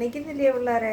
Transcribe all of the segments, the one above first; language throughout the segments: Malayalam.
എണ്ണിക്കുന്നില്ലേ പിള്ളേരെ?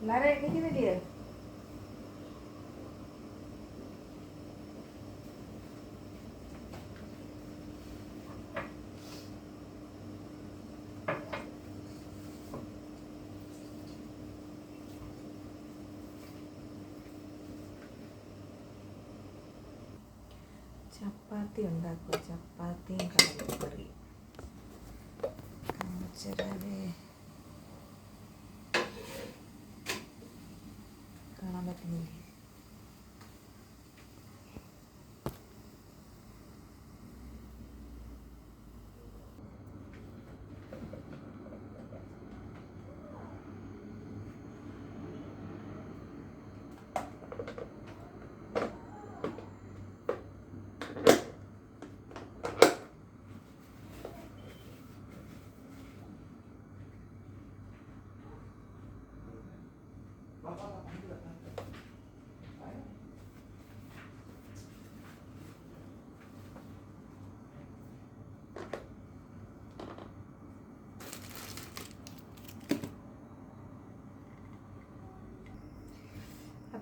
പിള്ളേരെ എണീക്കുന്നില്ലേ ചപ്പാത്തി ഉണ്ടാക്കുക ചപ്പാത്തിയും കടലക്കറിയും കാണാൻ പറ്റുന്നില്ലേ?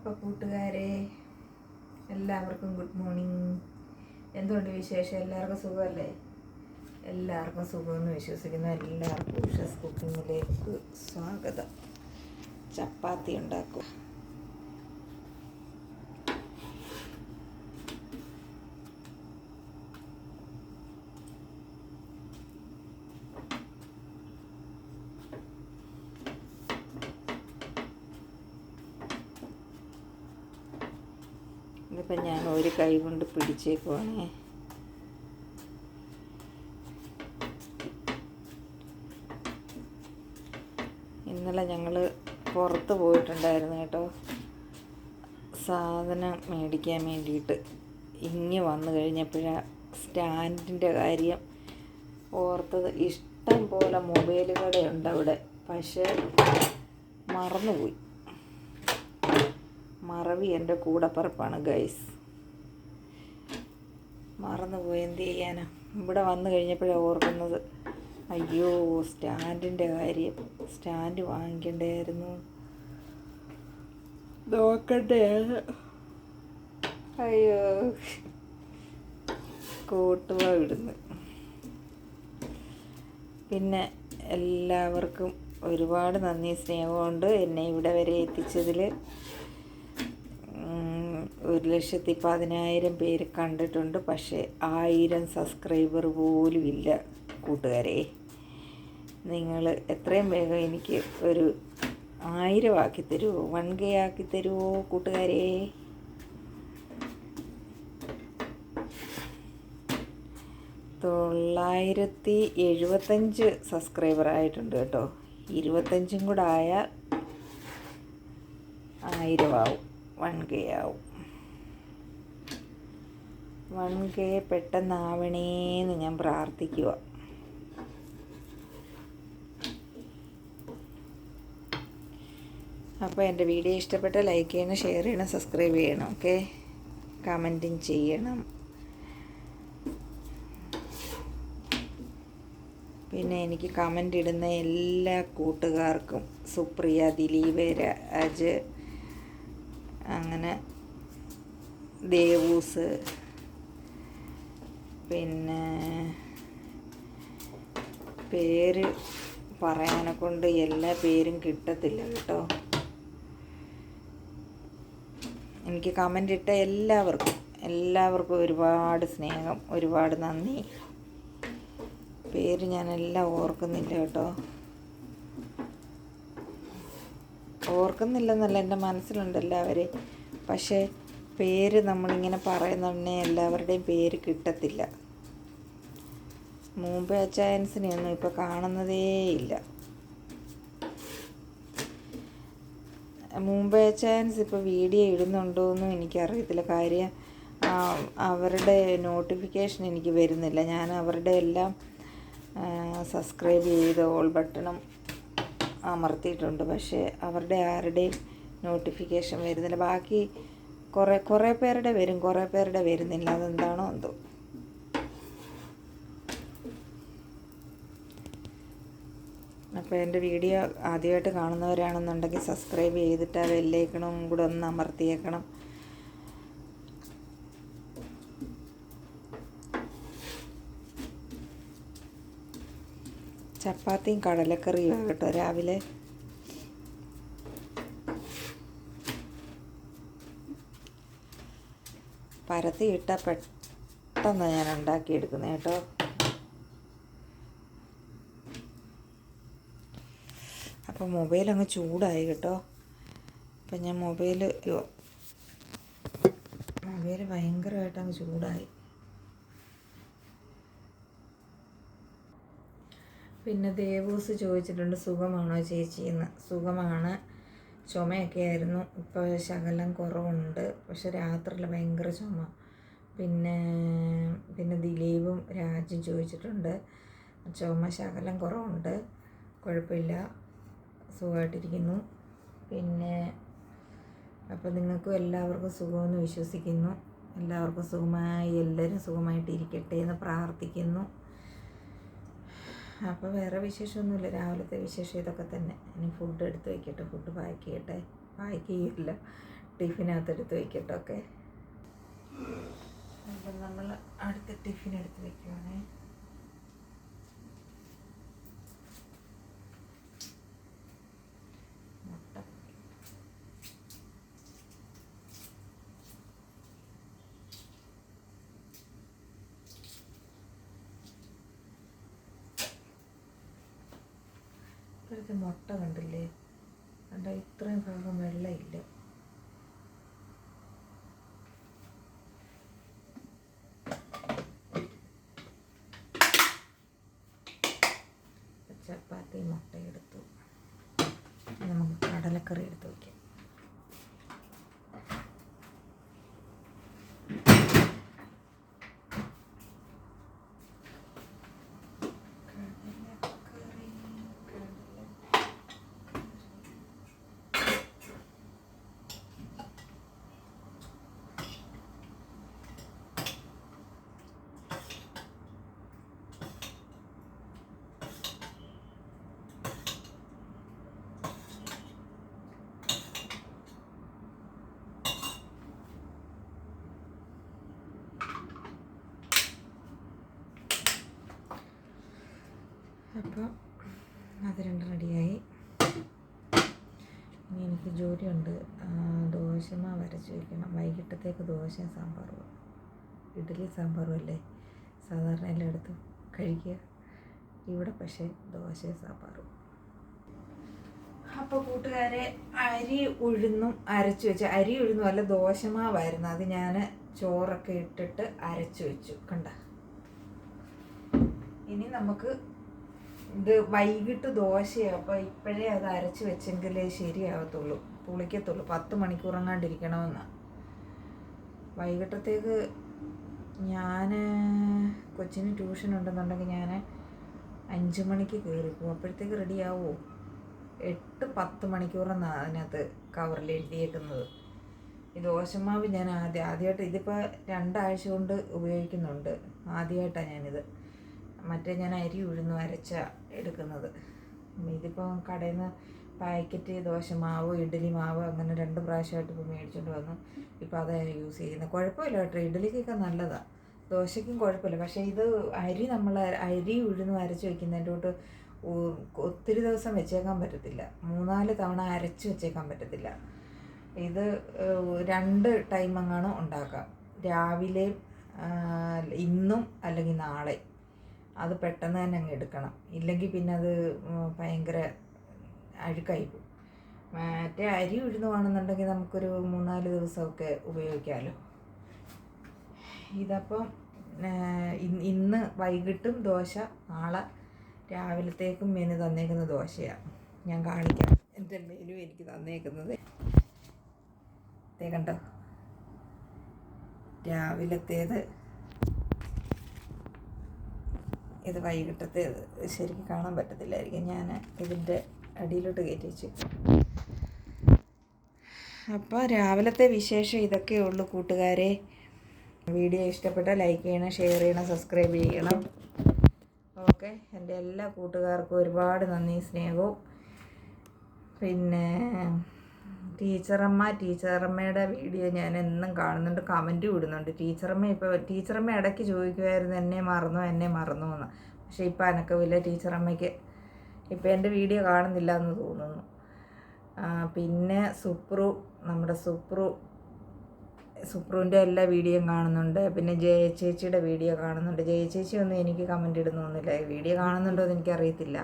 അപ്പോൾ കൂട്ടുകാരെ എല്ലാവർക്കും ഗുഡ് മോർണിംഗ് എന്തുകൊണ്ട് വിശേഷം? എല്ലാവർക്കും സുഖമല്ലേ? എല്ലാവർക്കും സുഖമെന്ന് വിശ്വസിക്കുന്ന. എല്ലാവർക്കും ഉഷസ് കുക്കിങ്ങിലേക്ക് സ്വാഗതം. ചപ്പാത്തി ഉണ്ടാക്കും ഇതിപ്പോൾ ഞാൻ ഒരു കൈ കൊണ്ട് പിടിച്ചേക്കുവാണേ. ഇന്നലെ ഞങ്ങൾ പുറത്ത് പോയിട്ടുണ്ടായിരുന്നു കേട്ടോ. സാധനം മേടിക്കാൻ വേണ്ടിയിട്ട് ഇങ്ങി വന്നു കഴിഞ്ഞപ്പോഴാണ് സ്റ്റാൻഡിന്റെ കാര്യം ഓർത്തത്. ഇഷ്ടം പോലെ മൊബൈൽ കടയുണ്ട് അവിടെ പക്ഷേ മറന്നുപോയി. മറവി എന്റെ കൂടപ്പറപ്പാണ് ഗൈസ് മറന്നുപോയി എന്ത് ചെയ്യാനാ? ഇവിടെ വന്നു കഴിഞ്ഞപ്പോഴേ ഓർക്കുന്നത്. അയ്യോ സ്റ്റാൻഡിന്റെ കാര്യം. സ്റ്റാൻഡ് വാങ്ങിക്കണ്ടായിരുന്നു. നോക്കണ്ടേ അയ്യോ. കൂട്ടുക ഇടുന്നു പിന്നെ എല്ലാവർക്കും ഒരുപാട് നന്ദി സ്നേഹമുണ്ട്. എന്നെ ഇവിടെ വരെ എത്തിച്ചതിൽ ഒരു ലക്ഷത്തി പതിനായിരം പേര് കണ്ടിട്ടുണ്ട്. പക്ഷേ ആയിരം സബ്സ്ക്രൈബർ പോലും ഇല്ല കൂട്ടുകാരെ. നിങ്ങൾ എത്രയും വേഗം എനിക്ക് ഒരു ആയിരം ആക്കി തരുമോ വൺ കെ ആക്കി തരുമോ കൂട്ടുകാരെ. തൊള്ളായിരത്തി എഴുപത്തഞ്ച് സബ്സ്ക്രൈബർ ആയിട്ടുണ്ട് കേട്ടോ. ഇരുപത്തഞ്ചും കൂടെ ആയാൽ ആയിരം ആവും വൺ കെ ആവും വൺ കെ പെട്ടെന്നാവണേന്ന് ഞാൻ പ്രാർത്ഥിക്കുക അപ്പോൾ എന്റെ വീഡിയോ ഇഷ്ടപ്പെട്ട ലൈക്ക് ചെയ്യണം ഷെയർ ചെയ്യണം സബ്സ്ക്രൈബ് ചെയ്യണം ഓക്കെ? കമന്റും ചെയ്യണം. പിന്നെ എനിക്ക് കമന്റ് ഇടുന്ന എല്ലാ കൂട്ടുകാർക്കും സുപ്രിയ ദിലീപ് രാജ് അങ്ങനെ ദേവൂസ് പിന്നെ പേര് പറയാനെ കൊണ്ട് എല്ലാ പേരും കിട്ടത്തില്ല കേട്ടോ. എനിക്ക് കമന്റ് ഇട്ട എല്ലാവർക്കും എല്ലാവർക്കും ഒരുപാട് സ്നേഹം ഒരുപാട് നന്ദി. പേര് ഞാനെല്ലാം ഓർക്കുന്നില്ല കേട്ടോ. ഓർക്കുന്നില്ലെന്നല്ല എന്റെ മനസ്സിലുണ്ട് എല്ലാവരെയും. പക്ഷേ പേര് നമ്മളിങ്ങനെ പറയുന്നുടനെ എല്ലാവരുടെയും പേര് കിട്ടത്തില്ല. മുമ്പേ ചാൻസിനെയൊന്നും ഇപ്പോൾ കാണുന്നതേ ഇല്ല. മുംബൈ ചാൻസ് ഇപ്പോൾ വീഡിയോ ഇടുന്നുണ്ടോ എന്നും എനിക്കറിയത്തില്ല. കാര്യം അവരുടെ നോട്ടിഫിക്കേഷൻ എനിക്ക് വരുന്നില്ല. ഞാൻ അവരുടെ എല്ലാം സബ്സ്ക്രൈബ് ചെയ്ത് ഓൾ ബട്ടണും അമർത്തിയിട്ടുണ്ട്. പക്ഷേ അവരുടെ ആരുടെയും നോട്ടിഫിക്കേഷൻ വരുന്നില്ല. ബാക്കി കുറേ കുറേ പേരുടെ വരും കുറേ പേരുടെ വരുന്നില്ല അതെന്താണോ എന്തോ. അപ്പോൾ എന്റെ വീഡിയോ ആദ്യമായിട്ട് കാണുന്നവരാണെന്നുണ്ടെങ്കിൽ സബ്സ്ക്രൈബ് ചെയ്തിട്ട് ആ ബെല്ലൈക്കണും കൂടെ ഒന്ന് അമർത്തിയേക്കണം. ചപ്പാത്തിയും കടലക്കറിയും കേട്ടോ രാവിലെ. പരത്തിയിട്ട പെട്ടെന്ന് ഞാൻ ഉണ്ടാക്കിയെടുക്കുന്നത് കേട്ടോ. അപ്പോൾ മൊബൈൽ അങ്ങ് ചൂടായി കേട്ടോ. അപ്പം ഞാൻ മൊബൈൽ മൊബൈൽ ഭയങ്കരമായിട്ട് അങ്ങ് ചൂടായി. പിന്നെ ദേവൂസ് ചോദിച്ചിട്ടുണ്ട് സുഖമാണോ ചേച്ചി എന്ന്? സുഖമാണ്. ചുമയൊക്കെ ആയിരുന്നു ഇപ്പോൾ ശകലം കുറവുണ്ട്. പക്ഷെ രാത്രിയിൽ ഭയങ്കര ചുമ. പിന്നെ പിന്നെ ദിലീപും രാജും ചോദിച്ചിട്ടുണ്ട്. ചുമ ശകലം കുറവുണ്ട്. കുഴപ്പമില്ല. സുഖമായിട്ടിരിക്കുന്നു. പിന്നെ അപ്പോൾ നിങ്ങൾക്കും എല്ലാവർക്കും സുഖമെന്ന് വിശ്വസിക്കുന്നു. എല്ലാവർക്കും സുഖമായി എല്ലാവരും സുഖമായിട്ടിരിക്കട്ടെ എന്ന് പ്രാർത്ഥിക്കുന്നു. അപ്പോൾ വേറെ വിശേഷമൊന്നുമില്ല. രാവിലത്തെ വിശേഷം ഇതൊക്കെ തന്നെ. ഇനി ഫുഡ് എടുത്ത് വയ്ക്കട്ടെ ഫുഡ് പാക്ക് ചെയ്യട്ടെ. പാക്ക് ചെയ്യില്ല. ടിഫിനകത്ത് എടുത്ത് വയ്ക്കട്ടെ ഓക്കെ അപ്പം നമ്മൾ അടുത്ത ടിഫിൻ എടുത്ത് വയ്ക്കുവാണേ ഇപ്പോഴത്തെ മുട്ട കണ്ടില്ലേ? കണ്ട ഇത്രയും ഭാഗം വെള്ളമില്ല ചപ്പാത്തി മുട്ട എടുത്തു നമുക്ക് കടലക്കറി എടുത്ത് വയ്ക്കാം കടലക്കറി കടല അപ്പോൾ അത് രണ്ടും റെഡിയായി. ഇനി എനിക്ക് ജോലിയുണ്ട്. ദോശമ വരച്ച് വയ്ക്കണം വൈകിട്ടത്തേക്ക് ദോശയും സാമ്പാറും. ഇഡ്ഡലി സാമ്പാറും അല്ലേ? സാധാരണ എല്ലായിടത്തും കഴിക്കുക. ഇവിടെ പക്ഷേ ദോശയും സാമ്പാറും. അപ്പോൾ കൂട്ടുകാരെ അരി ഉഴുന്നും അരച്ച് വെച്ച്. അരി ഉഴുന്നും അല്ല ദോശമാവായിരുന്നു അത് ഞാൻ ചോറൊക്കെ ഇട്ടിട്ട് അരച്ച് വെച്ചു. കണ്ട? ഇനി നമുക്ക് ഇത് വൈകിട്ട് ദോശയാണ് അപ്പോൾ ഇപ്പോഴേ അത് അരച്ച് വെച്ചെങ്കിലേ ശരിയാവത്തുള്ളൂ. പുളിക്കത്തുള്ളൂ. പത്ത് മണിക്കൂറങ്ങാണ്ടിരിക്കണമെന്നാണ് വൈകിട്ടത്തേക്ക് ഞാൻ കൊച്ചിന് ട്യൂഷൻ ഉണ്ടെന്നുണ്ടെങ്കിൽ ഞാൻ അഞ്ച് മണിക്ക് കയറിപ്പോവും അപ്പോഴത്തേക്ക് റെഡി ആവുമോ എട്ട് പത്ത് മണിക്കൂറെന്നാണ് അതിനകത്ത് കവറിൽ എഴുതിയേക്കുന്നത്. ഈ ദോശമാവ് ഞാൻ ആദ്യം ആദ്യമായിട്ട് ഇതിപ്പോൾ രണ്ടാഴ്ച കൊണ്ട് ഉപയോഗിക്കുന്നുണ്ട്. ആദ്യമായിട്ടാണ് ഞാനിത് മറ്റേ ഞാൻ അരി ഉഴുന്ന് അരച്ച എടുക്കുന്നത്. ഇതിപ്പോൾ കടയിൽ നിന്ന് പാക്കറ്റ് ദോശമാവ് ഇഡ്ഡലി മാവ് അങ്ങനെ രണ്ട് പ്രാവശ്യമായിട്ട് ഇപ്പോൾ മേടിച്ചുകൊണ്ട് വന്നു. ഇപ്പോൾ അതാണ് യൂസ് ചെയ്യുന്നത് കുഴപ്പമില്ല കേട്ടോ. ഇഡ്ഡലിക്കൊക്കെ നല്ലതാണ് ദോശയ്ക്കും കുഴപ്പമില്ല. പക്ഷേ ഇത് അരി നമ്മൾ അരി ഉഴുന്ന് അരച്ച് വെക്കുന്നതിന്റെ തൊട്ട് ഒത്തിരി ദിവസം വെച്ചേക്കാൻ പറ്റത്തില്ല. മൂന്നാൽ തവണ അരച്ച് വെച്ചേക്കാൻ പറ്റത്തില്ല. ഇത് രണ്ട് ടൈം എങ്ങാനും ഉണ്ടാക്കാം രാവിലെ ഇന്നും അല്ലെങ്കിൽ നാളെ അത് പെട്ടെന്ന് തന്നെ അങ്ങ് എടുക്കണം. ഇല്ലെങ്കിൽ പിന്നെ അത് ഭയങ്കര അഴുക്കായി പോകും. മറ്റേ അരി ഉഴുന്നുവാണെന്നുണ്ടെങ്കിൽ നമുക്കൊരു മൂന്നാൽ ദിവസമൊക്കെ ഉപയോഗിക്കാമല്ലോ. ഇതപ്പം ഇന്ന് വൈകിട്ടും ദോശ നാളെ രാവിലത്തേക്കും മെനു തന്നേക്കുന്ന ദോശയാണ് ഞാൻ കാണിക്കാം. എന്റെ മെനു എനിക്ക് തന്നേക്കുന്നത്. കണ്ടോ? രാവിലത്തേത് ഇത് വൈകിട്ടത്തെ ശരിക്കും കാണാൻ പറ്റത്തില്ലായിരിക്കും. ഞാൻ ഇതിന്റെ അടിയിലോട്ട് കയറ്റി വെച്ചു. അപ്പോൾ രാവിലത്തെ വിശേഷം ഇതൊക്കെ ഉള്ളൂ കൂട്ടുകാരെ. വീഡിയോ ഇഷ്ടപ്പെട്ട ലൈക്ക് ചെയ്യണം ഷെയർ ചെയ്യണം സബ്സ്ക്രൈബ് ചെയ്യണം. ഓക്കെ. എന്റെ എല്ലാ കൂട്ടുകാർക്കും ഒരുപാട് നന്ദി സ്നേഹവും. പിന്നെ ടീച്ചറമ്മ ടീച്ചറമ്മയുടെ വീഡിയോ ഞാൻ എന്നും കാണുന്നുണ്ട് കമന്റ് വിടുന്നുണ്ട് ടീച്ചറമ്മ ഇപ്പോൾ ടീച്ചറമ്മ ഇടയ്ക്ക് ചോദിക്കുമായിരുന്നു എന്നെ മറന്നു എന്നെ മറന്നു എന്ന്. പക്ഷേ ഇപ്പോൾ അനക്കവില്ല ടീച്ചറമ്മയ്ക്ക് ഇപ്പം എന്റെ വീഡിയോ കാണുന്നില്ല എന്ന് തോന്നുന്നു. പിന്നെ സുപ്രു നമ്മുടെ സുപ്രു സുപ്രുവിന്റെ എല്ലാ വീഡിയോയും കാണുന്നുണ്ട്. പിന്നെ ജയ ചേച്ചിയുടെ വീഡിയോ കാണുന്നുണ്ട്. ജയ ചേച്ചി ഒന്നും എനിക്ക് കമന്റ് ഇടുന്നൊന്നുമില്ല. വീഡിയോ കാണുന്നുണ്ടോ എന്ന് എനിക്കറിയത്തില്ല.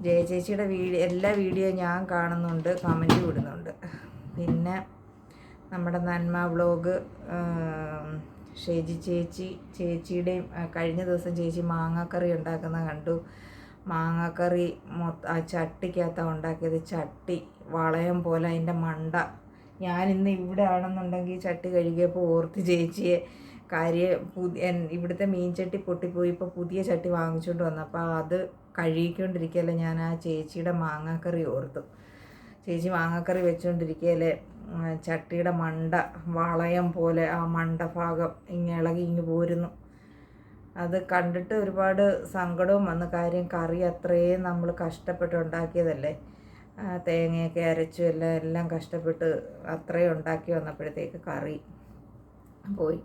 ജയ ചേച്ചിയുടെ വീഡിയോ എല്ലാ വീഡിയോ ഞാൻ കാണുന്നുണ്ട് കമന്റ് വിടുന്നുണ്ട് പിന്നെ നമ്മുടെ നന്മ വ്ളോഗ് ഷേജി ചേച്ചി ചേച്ചിയുടെയും കഴിഞ്ഞ ദിവസം ചേച്ചി മാങ്ങാക്കറി ഉണ്ടാക്കുന്ന കണ്ടു. മാങ്ങാക്കറി മൊത്ത ആ ചട്ടിക്കകത്താണ് ഉണ്ടാക്കിയത് ചട്ടി വളയം പോലെ അതിന്റെ മണ്ട. ഞാനിന്ന് ഇവിടെ ആണെന്നുണ്ടെങ്കിൽ ചട്ടി കഴുകിയപ്പോൾ ഓർത്ത് ചേച്ചിയെ കാര്യം പുതിയ ഇവിടുത്തെ മീൻചട്ടി പൊട്ടിപ്പോയി ഇപ്പോൾ പുതിയ ചട്ടി വാങ്ങിച്ചുകൊണ്ട് വന്നു. അപ്പോൾ അത് കഴുകിക്കൊണ്ടിരിക്കുകയല്ലേ ഞാൻ ആ ചേച്ചിയുടെ മാങ്ങാക്കറി ഓർത്തു. ചേച്ചി മാങ്ങാക്കറി വെച്ചുകൊണ്ടിരിക്കുകയല്ലേ ചട്ടിയുടെ മണ്ട വളയം പോലെ ആ മണ്ട ഭാഗം ഇങ്ങനെ ഇളകി ഇങ്ങ് പോരുന്നു. അത് കണ്ടിട്ട് ഒരുപാട് സങ്കടവും വന്ന. കാര്യം കറി അത്രയും നമ്മൾ കഷ്ടപ്പെട്ട് ഉണ്ടാക്കിയതല്ലേ? തേങ്ങയൊക്കെ അരച്ചു എല്ലാം എല്ലാം കഷ്ടപ്പെട്ട് അത്രയും ഉണ്ടാക്കി വന്നപ്പോഴത്തേക്ക് കറി പോയി.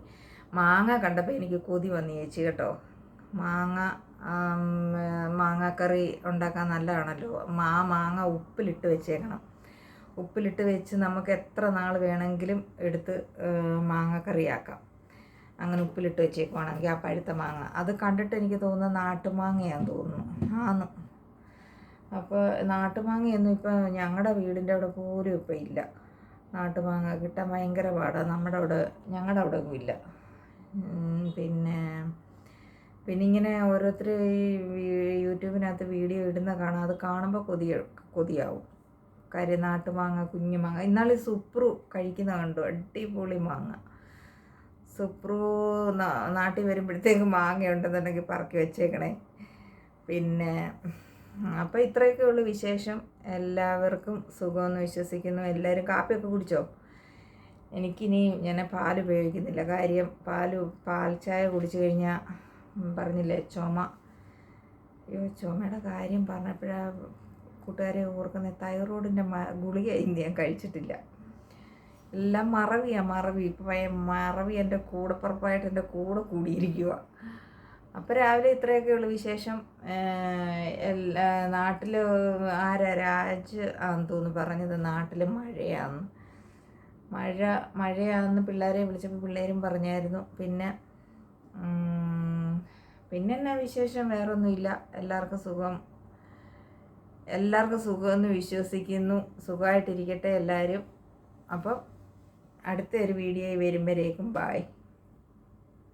മാങ്ങ കണ്ടപ്പോൾ എനിക്ക് കൊതി വന്നു ചേച്ചി കേട്ടോ. മാങ്ങ മാങ്ങാക്കറി ഉണ്ടാക്കാൻ നല്ലതാണല്ലോ. മാ മാങ്ങ ഉപ്പിലിട്ട് വെച്ചേക്കണം. ഉപ്പിലിട്ട് വെച്ച് നമുക്ക് എത്ര നാൾ വേണമെങ്കിലും എടുത്ത് മാങ്ങാക്കറിയാക്കാം. അങ്ങനെ ഉപ്പിലിട്ട് വെച്ചേക്കുവാണെങ്കിൽ ആ പഴുത്ത മാങ്ങ. അത് കണ്ടിട്ട് എനിക്ക് തോന്നുന്നത് നാട്ടുമാങ്ങയാന്ന് തോന്നുന്നു. ആന്ന്. അപ്പോൾ നാട്ടുമാങ്ങയൊന്നും ഇപ്പോൾ ഞങ്ങളുടെ വീടിന്റെ അവിടെ പോലും ഇപ്പോൾ ഇല്ല. നാട്ടുമാങ്ങ കിട്ടാൻ ഭയങ്കര പാടാണ് നമ്മുടെ അവിടെ ഞങ്ങളുടെ അവിടെ ഒന്നും ഇല്ല. പിന്നെ പിന്നെ ഇങ്ങനെ ഓരോരുത്തർ യൂട്യൂബിനകത്ത് വീഡിയോ ഇടുന്ന കാണാം. അത് കാണുമ്പോൾ കൊതി കൊതിയാവും. കാര്യം നാട്ടുമാങ്ങ കുഞ്ഞു മാങ്ങ. ഇന്നാൾ ഈ സുപ്രു കഴിക്കുന്ന കണ്ടു. അടിപൊളി മാങ്ങ. സുപ്രു നാട്ടിൽ വരുമ്പോഴത്തേക്ക് മാങ്ങ ഉണ്ടെന്നുണ്ടെങ്കിൽ പറക്കി വെച്ചേക്കണേ. പിന്നെ അപ്പോൾ ഇത്രയൊക്കെ ഉള്ളു വിശേഷം. എല്ലാവർക്കും സുഖമെന്ന് വിശ്വസിക്കുന്നു. എല്ലാവരും കാപ്പിയൊക്കെ കുടിച്ചോ? എനിക്കിനി ഞാൻ പാൽ ഉപയോഗിക്കുന്നില്ല. കാര്യം പാൽ പാൽ ചായ കുടിച്ചു കഴിഞ്ഞാൽ പറഞ്ഞില്ലേ ചുമ. അയ്യോ ചുമയുടെ കാര്യം പറഞ്ഞപ്പോഴാ കൂട്ടുകാരെ ഓർക്കുന്ന തൈറോയിഡിന്റെ ഗുളിക ഇന്ന് ഞാൻ കഴിച്ചിട്ടില്ല. എല്ലാം മറവിയാണ് മറവി. ഇപ്പം മറവി എന്റെ കൂടപ്പുറപ്പായിട്ട് എന്റെ കൂടെ കൂടിയിരിക്കുക അപ്പോൾ രാവിലെ ഇത്രയൊക്കെ ഉള്ളു വിശേഷം. എല്ലാ നാട്ടിൽ ആരാ രാജ് ആന്ന് തോന്നുന്നു പറഞ്ഞത്. നാട്ടിൽ മഴയാന്ന്. മഴ മഴയാണെന്ന് പിള്ളേരെ വിളിച്ചപ്പോൾ പിള്ളേരും പറഞ്ഞായിരുന്നു. പിന്നെ പിന്നെ എന്നാ വിശേഷം? വേറൊന്നുമില്ല. എല്ലാവർക്കും സുഖം. എല്ലാവർക്കും സുഖമെന്ന് വിശ്വസിക്കുന്നു. സുഖമായിട്ടിരിക്കട്ടെ എല്ലാവരും അപ്പം അടുത്തൊരു വീഡിയോ വരുമ്പോഴേക്കും. ബായ്